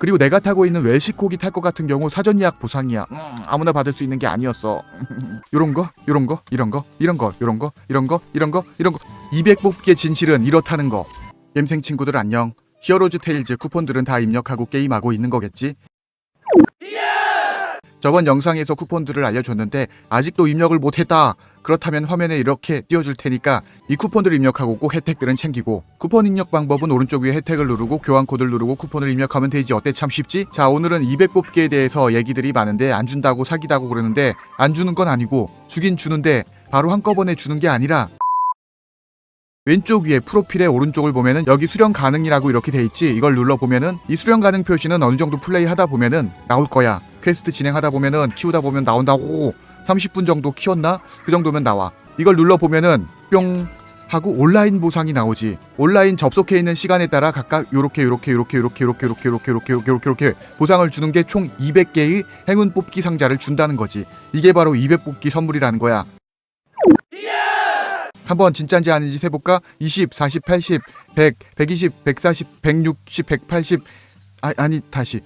그리고 내가 타고 있는 외식코기 탈 것 같은 경우 사전 예약 보상이야. 음, 아무나 받을 수 있는 게 아니었어. 요런 거, 요런 거, 이런 거, 이런 거, 요런 거, 이런 거, 이런 거, 이런 거. 200 뽑기의 진실은 이렇다는 거. 겜생 친구들 안녕. 히어로즈 테일즈 쿠폰들은 다 입력하고 게임하고 있는 거겠지? 저번 영상에서 쿠폰들을 알려줬는데 아직도 입력을 못했다. 그렇다면 화면에 이렇게 띄워줄 테니까 이 쿠폰들 입력하고 꼭 혜택들은 챙기고 쿠폰 입력 방법은 오른쪽 위에 혜택을 누르고 교환 코드를 누르고 쿠폰을 입력하면 되지 어때 참 쉽지? 자 오늘은 200 뽑기에 대해서 얘기들이 많은데 안 준다고 사기다고 그러는데 안 주는 건 아니고 주긴 주는데 바로 한꺼번에 주는 게 아니라 왼쪽 위에 프로필의 오른쪽을 보면은 여기 수령 가능이라고 이렇게 돼 있지. 이걸 눌러 보면은 이 수령 가능 표시는 어느 정도 플레이 하다 보면은 나올 거야. 퀘스트 진행하다 보면은 키우다 보면 나온다고. 30분 정도 키웠나? 그 정도면 나와. 이걸 눌러 보면은 뿅 하고 온라인 보상이 나오지. 온라인 접속해 있는 시간에 따라 각각 요렇게 요렇게 요렇게 요렇게 요렇게 요렇게 요렇게 요렇게 요렇게 요렇게 보상을 주는 게 총 200개의 행운 뽑기 상자를 준다는 거지. 이게 바로 200 뽑기 선물이라는 거야. 한번 진짜인지 아닌지 세 볼까? 20, 40, 80, 100, 120, 140, 160, 180 아, 아니 다시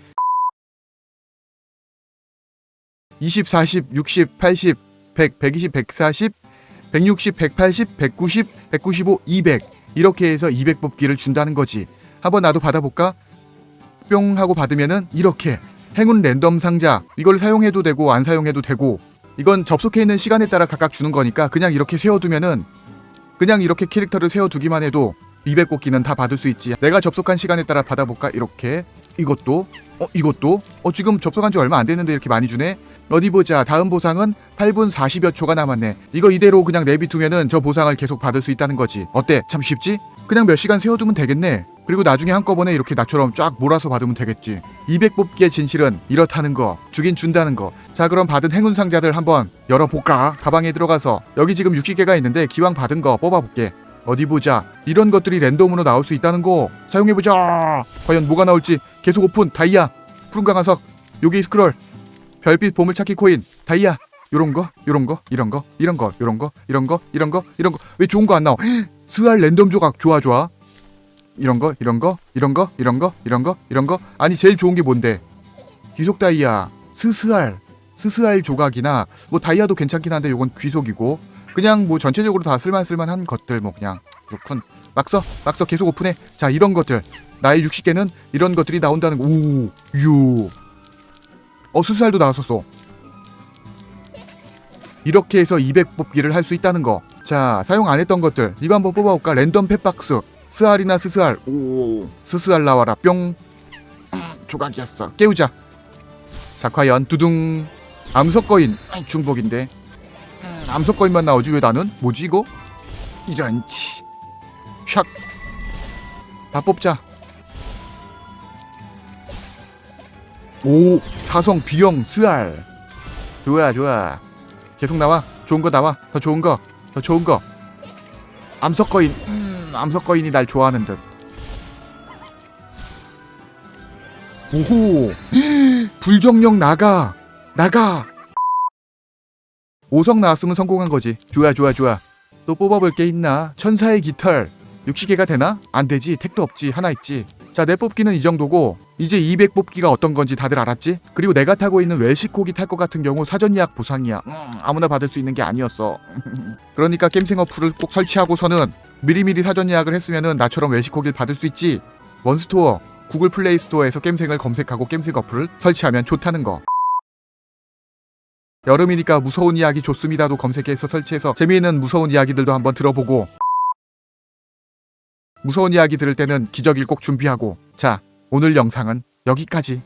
20, 40, 60, 80, 100, 120, 140, 160, 180, 190, 195, 200 이렇게 해서 200 뽑기를 준다는 거지. 한번 나도 받아볼까? 뿅 하고 받으면은 이렇게 행운 랜덤 상자 이걸 사용해도 되고 안 사용해도 되고 이건 접속해 있는 시간에 따라 각각 주는 거니까 그냥 이렇게 세워두면은 그냥 이렇게 캐릭터를 세워두기만 해도 200 뽑기는 다 받을 수 있지. 내가 접속한 시간에 따라 받아볼까? 이렇게. 이것도. 어, 이것도. 어, 지금 접속한 지 얼마 안 됐는데 이렇게 많이 주네? 어디 보자. 다음 보상은 8분 40여 초가 남았네. 이거 이대로 그냥 내비두면은 저 보상을 계속 받을 수 있다는 거지. 어때? 참 쉽지? 그냥 몇 시간 세워두면 되겠네. 그리고 나중에 한꺼번에 이렇게 나처럼 쫙 몰아서 받으면 되겠지. 200 뽑기의 진실은 이렇다는 거. 주긴 준다는 거. 자, 그럼 받은 행운 상자들 한번 열어볼까? 가방에 들어가서. 여기 지금 60개가 있는데 기왕 받은 거 뽑아볼게. 어디 보자. 이런 것들이 랜덤으로 나올 수 있다는 거. 사용해보자. 과연 뭐가 나올지. 계속 오픈. 다이아. 푸른 강화석. 요기 스크롤. 별빛 보물찾기 코인. 다이아. 요런 거, 요런 거, 이런 거, 이런 거, 요런 거, 이런 거, 이런 거, 이런 거. 왜 좋은 거 안 나와? 스알 랜덤 조각. 좋아, 좋아. 이런 거, 이런 거, 이런 거, 이런 거, 이런 거, 이런 거. 아니 제일 좋은 게 뭔데? 귀속 다이아, 스스알, 스스알 조각이나 뭐 다이아도 괜찮긴 한데 요건 귀속이고 그냥 뭐 전체적으로 다 쓸만쓸만한 것들 뭐 그냥 그렇군. 막서, 막서 계속 오픈해. 자 이런 것들 나의 60개는 이런 것들이 나온다는 거. 오, 유. 어 스스알도 나왔었어. 이렇게 해서 200 뽑기를 할 수 있다는 거. 자, 사용 안 했던 것들. 이거 한번 뽑아볼까? 랜덤 펫박스. 스알이나 스스알. 오, 스스알 나와라. 뿅. 음, 조각이었어. 깨우자. 자, 과연 두둥. 암석거인. 중복인데. 음, 암석거인만 나오지 왜 나는? 뭐지 이거? 이런 치. 샥. 다 뽑자. 오, 사성 비형 스알. 좋아, 좋아. 계속 나와. 좋은 거 나와. 더 좋은 거. 더 좋은 거. 암석거인. 음, 암석거인이 날 좋아하는 듯. 오호. 불정령 나가. 나가. 5성 나왔으면 성공한 거지. 좋아, 좋아, 좋아. 또 뽑아볼 게 있나? 천사의 깃털. 60개가 되나? 안 되지. 택도 없지. 하나 있지. 자, 내 뽑기는 이 정도고 이제 200 뽑기가 어떤 건지 다들 알았지? 그리고 내가 타고 있는 외식코기 탈 것 같은 경우 사전 예약 보상이야. 음, 아무나 받을 수 있는 게 아니었어. 그러니까 게임생 어플을 꼭 설치하고서는 미리미리 사전 예약을 했으면은 나처럼 외식코기를 받을 수 있지. 원스토어, 구글 플레이 스토어에서 게임생을 검색하고 게임생 어플을 설치하면 좋다는 거. 여름이니까 무서운 이야기 좋습니다도 검색해서 설치해서 재미있는 무서운 이야기들도 한번 들어보고 무서운 이야기 들을 때는 기저귀를 꼭 준비하고. 자 오늘 영상은 여기까지